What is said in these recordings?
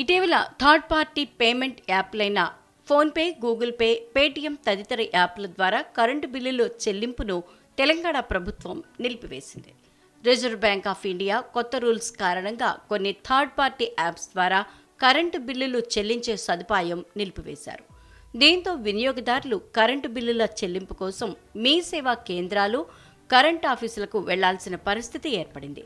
ఇటీవల third party payment యాప్లైన PhonePe Google Pay Paytm తదితర యాప్ల ద్వారా కరెంటు బిల్లుల చెల్లింపును తెలంగాణ ప్రభుత్వం నిలిపివేసింది. రిజర్వ్ బ్యాంక్ ఆఫ్ ఇండియా కొత్త రూల్స్ కారణంగా కొన్ని థర్డ్ పార్టీ యాప్స్ ద్వారా కరెంటు బిల్లులు చెల్లించే సదుపాయం నిలిపివేశారు. దీంతో వినియోగదారులు కరెంటు బిల్లుల చెల్లింపు కోసం మీ సేవా కేంద్రాలు కరెంట్ ఆఫీసులకు వెళ్ళాల్సిన పరిస్థితి ఏర్పడింది.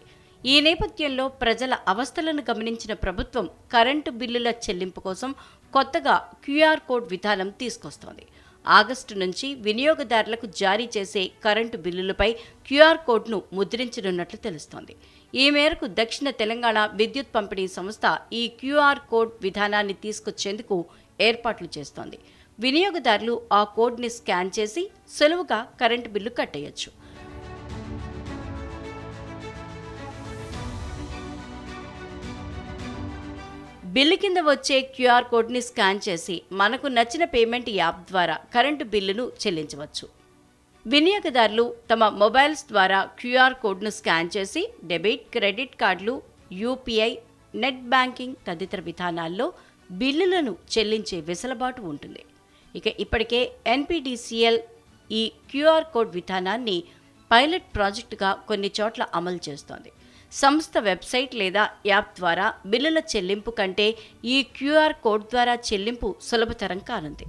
ఈ నేపథ్యంలో ప్రజల అవస్థలను గమనించిన ప్రభుత్వం కరెంటు బిల్లుల చెల్లింపు కోసం కొత్తగా క్యూఆర్ కోడ్ విధానం తీసుకొస్తోంది. ఆగస్టు నుంచి వినియోగదారులకు జారీ చేసే కరెంటు బిల్లులపై క్యూఆర్ కోడ్ను ముద్రించనున్నట్లు తెలుస్తోంది. ఈ మేరకు దక్షిణ తెలంగాణ విద్యుత్ పంపిణీ సంస్థ ఈ క్యూఆర్ కోడ్ విధానాన్ని తీసుకొచ్చేందుకు ఏర్పాట్లు చేస్తోంది. వినియోగదారులు ఆ కోడ్ని స్కాన్ చేసి సులువుగా కరెంటు బిల్లు కట్టేయచ్చు. బిల్లు కింద వచ్చే క్యూఆర్ కోడ్ని స్కాన్ చేసి మనకు నచ్చిన పేమెంట్ యాప్ ద్వారా కరెంటు బిల్లును చెల్లించవచ్చు. వినియోగదారులు తమ మొబైల్స్ ద్వారా క్యూఆర్ కోడ్ను స్కాన్ చేసి డెబిట్ క్రెడిట్ కార్డులు యూపీఐ నెట్ బ్యాంకింగ్ తదితర విధానాల్లో బిల్లులను చెల్లించే వెసులుబాటు ఉంటుంది. ఇక ఇప్పటికే ఎన్పిడిసిఎల్ ఈ క్యూఆర్ కోడ్ విధానాన్ని పైలట్ ప్రాజెక్టుగా కొన్ని చోట్ల అమలు చేస్తోంది. సంస్థ వెబ్సైట్ లేదా యాప్ ద్వారా బిల్లుల చెల్లింపు కంటే ఈ క్యూఆర్ కోడ్ ద్వారా చెల్లింపు సులభతరం కానుంది.